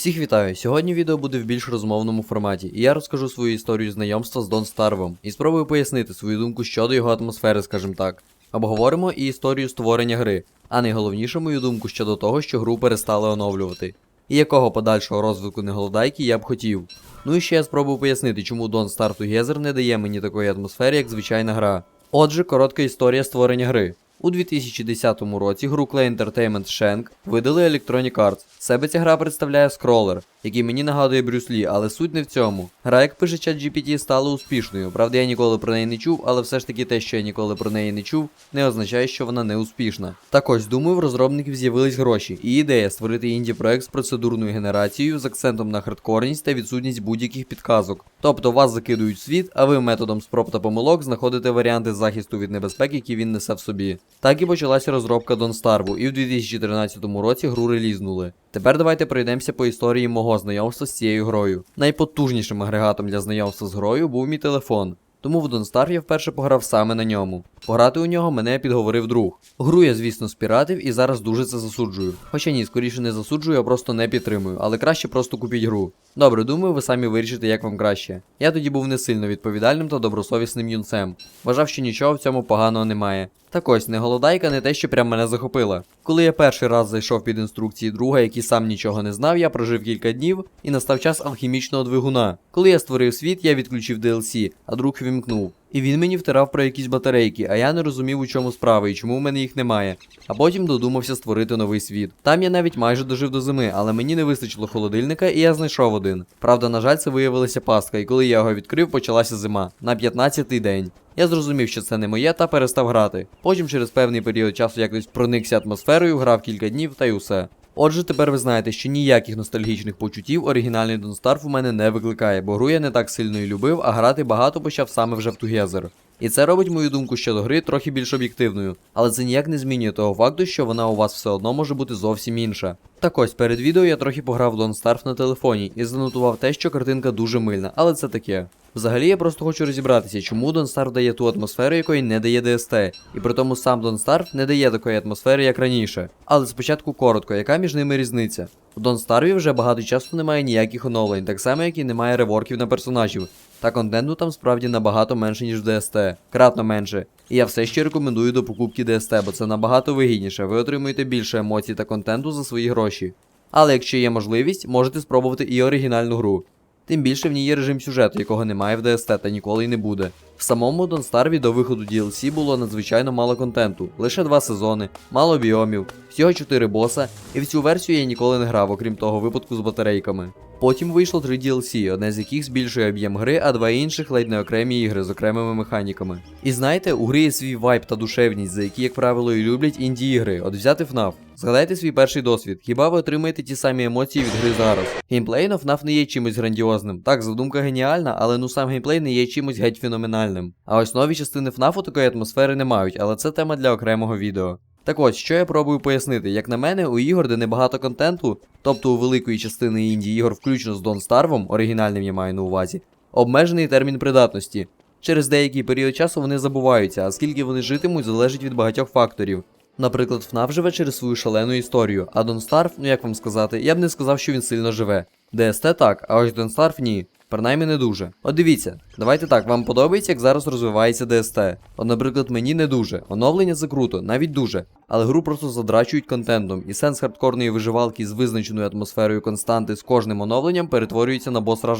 Всіх вітаю! Сьогодні відео буде в більш розмовному форматі, і я розкажу свою історію знайомства з Дон Старвом і спробую пояснити свою думку щодо його атмосфери, скажімо так. Обговоримо і історію створення гри, а найголовніше мою думку щодо того, що гру перестали оновлювати. І якого подальшого розвитку неголодайки я б хотів. Ну і ще я спробую пояснити, чому Don't Starve Together не дає мені такої атмосфери, як звичайна гра. Отже, коротка історія створення гри. У 2010 році гру Clay Entertainment Shank видали Electronic Arts. Себе ця гра представляє скролер, який мені нагадує Брюс Лі, але суть не в цьому. Гра, як пише чат GPT, стала успішною. Правда, я ніколи про неї не чув, але все ж таки те, що я ніколи про неї не чув, не означає, що вона не успішна. Так ось, думаю, в розробників з'явились гроші, і ідея створити інді проект з процедурною генерацією з акцентом на хардкорність та відсутність будь-яких підказок. Тобто вас закидують в світ, а ви методом спроб та помилок знаходите варіанти захисту від небезпек, які він несе в собі. Так і почалася розробка Starve, і в 2013 році гру релізнули. Тепер давайте пройдемося по історії мого знайомства з цією грою. Найпотужнішим агрегатом для знайомства з грою був мій телефон. Тому в Донстар я вперше пограв саме на ньому. Пограти у нього мене підговорив друг. Гру я, звісно, спіратив і зараз дуже це засуджую. Хоча ні, скоріше не засуджую, а просто не підтримую, але краще просто купіть гру. Добре, думаю, ви самі вирішите, як вам краще. Я тоді був не сильно відповідальним та добросовісним юнцем. Вважав, що нічого в цьому поганого немає. Так ось, не голодайка не те, що прям мене захопила. Коли я перший раз зайшов під інструкції друга, який сам нічого не знав, я прожив кілька днів і настав час алхімічного двигуна. Коли я створив світ, я відключив DLC, а друг вімкнув. І він мені втирав про якісь батарейки, а я не розумів, у чому справа і чому в мене їх немає. А потім додумався створити новий світ. Там я навіть майже дожив до зими, але мені не вистачило холодильника, і я знайшов один. Правда, на жаль, це виявилася пастка, і коли я його відкрив, почалася зима на 15-й день. Я зрозумів, що це не моє, та перестав грати. Потім через певний період часу якось проникся атмосферою, грав кілька днів та й усе. Отже, тепер ви знаєте, що ніяких ностальгічних почуттів оригінальний Starve у мене не викликає, бо гру я не так сильно і любив, а грати багато почав саме вже в Together. І це робить мою думку щодо гри трохи більш об'єктивною, але це ніяк не змінює того факту, що вона у вас все одно може бути зовсім інша. Так ось перед відео я трохи пограв в Don't Starve на телефоні і занотував те, що картинка дуже мильна, але це таке. Взагалі я просто хочу розібратися, чому Don't Starve дає ту атмосферу, якої не дає DST, і при тому сам Don't Starve не дає такої атмосфери, як раніше. Але спочатку коротко, яка між ними різниця? У Don't Starve вже багато часу немає ніяких оновлень, так само як і немає реворків на персонажів. Та контенту там справді набагато менше, ніж в DST, кратно менше. І я все ще рекомендую до покупки DST, бо це набагато вигідніше, ви отримуєте більше емоцій та контенту за свої гроші. Але якщо є можливість, можете спробувати і оригінальну гру. Тим більше в ній є режим сюжету, якого немає в DST та ніколи й не буде. В самому Don't Starve до виходу DLC було надзвичайно мало контенту, лише два сезони, мало біомів, всього 4 боса, і в цю версію я ніколи не грав, окрім того випадку з батарейками. Потім вийшло 3 DLC, одне з яких збільшує об'єм гри, а два інших ледь не окремі ігри з окремими механіками. І знаєте, у гри є свій вайб та душевність, за які, як правило, і люблять інді ігри. От взяти FNAF. Згадайте свій перший досвід. Хіба ви отримаєте ті самі емоції від гри зараз? Геймплей на FNAF не є чимось грандіозним. Так, задумка геніальна, але ну сам геймплей не є чимось геть феноменальним. А ось нові частини FNAF такої атмосфери не мають, але це тема для окремого відео. Так от, що я пробую пояснити, як на мене, у ігор, де небагато контенту, тобто у великої частини інді ігор, включно з Don't Starve, оригінальним я маю на увазі, обмежений термін придатності. Через деякий період часу вони забуваються, а скільки вони житимуть, залежить від багатьох факторів. Наприклад, FNAF живе через свою шалену історію, а Don't Starve, ну як вам сказати, я б не сказав, що він сильно живе. DST так, а ось Starve ні. Принаймні не дуже. От дивіться, давайте так, вам подобається, як зараз розвивається DST. От, наприклад, мені не дуже. Оновлення це круто, навіть дуже. Але гру просто задрачують контентом, і сенс хардкорної виживалки з визначеною атмосферою константи з кожним оновленням перетворюється на бос раж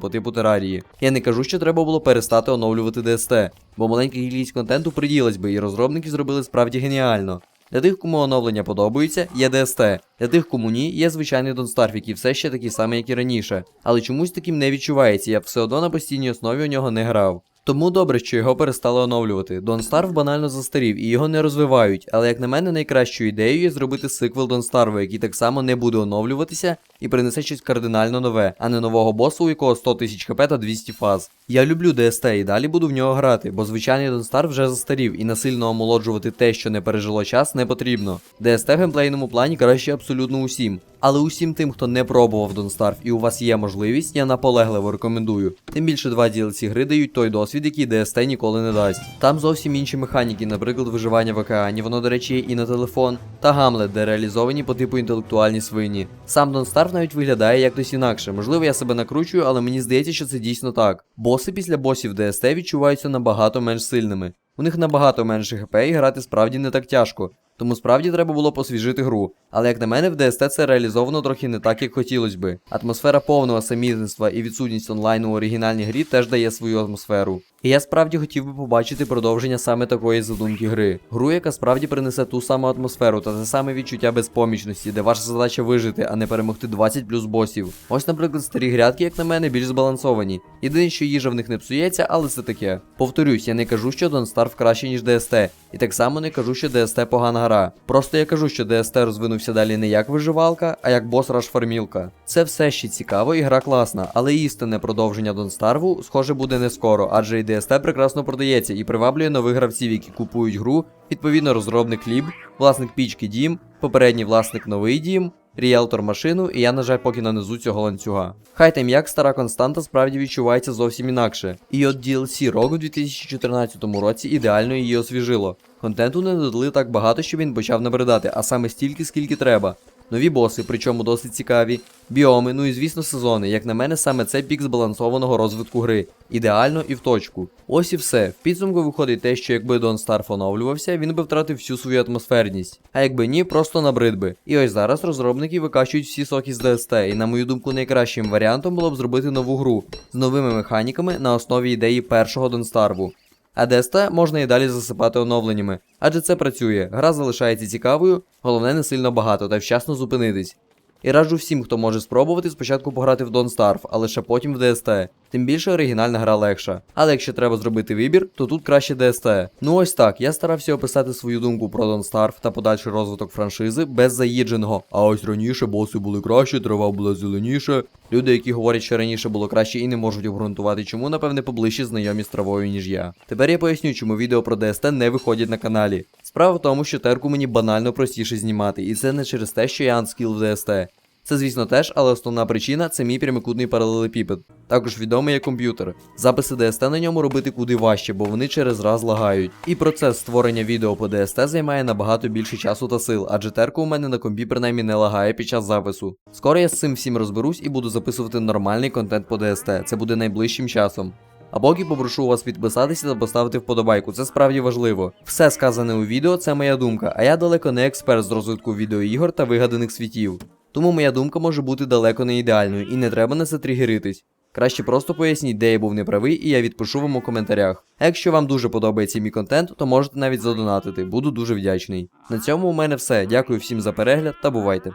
по типу терарії. Я не кажу, що треба було перестати оновлювати DST, бо маленька кількість контенту приділась би, і розробники зробили справді геніально. Для тих, кому оновлення подобається, є DST. Для тих, кому ні, є звичайний Донстарф, який все ще такий самий, як і раніше. Але чомусь таким не відчувається, я все одно на постійній основі у нього не грав. Тому добре, що його перестали оновлювати. Don't Starve банально застарів і його не розвивають, але як на мене, найкращою ідеєю є зробити сиквел Don't Starve, який так само не буде оновлюватися і принесе щось кардинально нове, а не нового босу, у якого 100 тисяч хп та 200 фаз. Я люблю DST і далі буду в нього грати, бо звичайний Don't Starve вже застарів і насильно омолоджувати те, що не пережило час, не потрібно. DST в геймплейному плані краще абсолютно усім. Але усім тим, хто не пробував Don't Starve і у вас є можливість, я наполегливо рекомендую. Тим більше два DLC гри дають той досвід, який DST ніколи не дасть. Там зовсім інші механіки, наприклад, виживання в океані, воно, до речі, і на телефон, та Гамлет, де реалізовані по типу інтелектуальні свині. Сам Дон Старф навіть виглядає якось інакше. Можливо, я себе накручую, але мені здається, що це дійсно так. Боси після босів DST відчуваються набагато менш сильними. У них набагато менше ХП і грати справді не так тяжко. Тому справді треба було посвіжити гру. Але як на мене, в DST це реалізовано трохи не так, як хотілось би. Атмосфера повного самітництва і відсутність онлайну у оригінальній грі теж дає свою атмосферу. І я справді хотів би побачити продовження саме такої задумки гри. Гру, яка справді принесе ту саму атмосферу та те саме відчуття безпомічності, де ваша задача вижити, а не перемогти 20 плюс босів. Ось, наприклад, старі грядки, як на мене, більш збалансовані. Єдине, що їжа в них не псується, але це таке. Повторюсь, я не кажу, що Don't краще, ніж DST. І так само не кажу, що DST погана гра. Просто я кажу, що DST розвинувся далі не як виживалка, а як бос раш фармілка. Це все ще цікаво і гра класна, але істинне продовження Starve, схоже, буде не скоро, адже і DST прекрасно продається і приваблює нових гравців, які купують гру, відповідно, розробник Ліб, власник пічки Дім, попередній власник новий дім. Ріелтор машину, і я, на жаль, поки нанизу цього ланцюга. Хай там як стара константа справді відчувається зовсім інакше. І от DLC ROG у 2014 році ідеально її освіжило. Контенту не додали так багато, щоб він почав набридати, а саме стільки, скільки треба. Нові боси, причому досить цікаві, біоми, ну і звісно сезони. Як на мене, саме це пік збалансованого розвитку гри. Ідеально і в точку. Ось і все. В підсумку виходить те, що якби Don Starf оновлювався, він би втратив всю свою атмосферність. А якби ні, просто набрид би. І ось зараз розробники викачують всі соки з DST, і на мою думку, найкращим варіантом було б зробити нову гру з новими механіками на основі ідеї першого Starvu. А DST можна і далі засипати оновленнями, адже це працює, гра залишається цікавою, головне не сильно багато та вчасно зупинитись. І раджу всім, хто може спробувати спочатку пограти в Don't Starve, а лише потім в DST. Тим більше оригінальна гра легша. Але якщо треба зробити вибір, то тут краще DST. Ну ось так, я старався описати свою думку про Don't Starve та подальший розвиток франшизи без заїдженого. А ось раніше боси були краще, трава була зеленіша. Люди, які говорять, що раніше було краще і не можуть обґрунтувати, чому, напевне, поближче знайомі з травою, ніж я. Тепер я поясню, чому відео про DST не виходять на каналі. Справа в тому, що терку мені банально простіше знімати, і це не через те, що я анскіл в DST. Це, звісно, теж, але основна причина це мій прямокутний паралелепіпед. Також відомий як комп'ютер. Записи DST на ньому робити куди важче, бо вони через раз лагають. І процес створення відео по DST займає набагато більше часу та сил, адже терка у мене на компі принаймні не лагає під час запису. Скоро я з цим всім розберусь і буду записувати нормальний контент по DST. Це буде найближчим часом. А поки попрошу вас підписатися та поставити вподобайку, це справді важливо. Все сказане у відео це моя думка, а я далеко не експерт з розвитку відеоігор та вигаданих світів. Тому моя думка може бути далеко не ідеальною і не треба на це тригеритись. Краще просто поясніть, де я був неправий, і я відпишу вам у коментарях. А якщо вам дуже подобається мій контент, то можете навіть задонатити, буду дуже вдячний. На цьому у мене все. Дякую всім за перегляд та бувайте.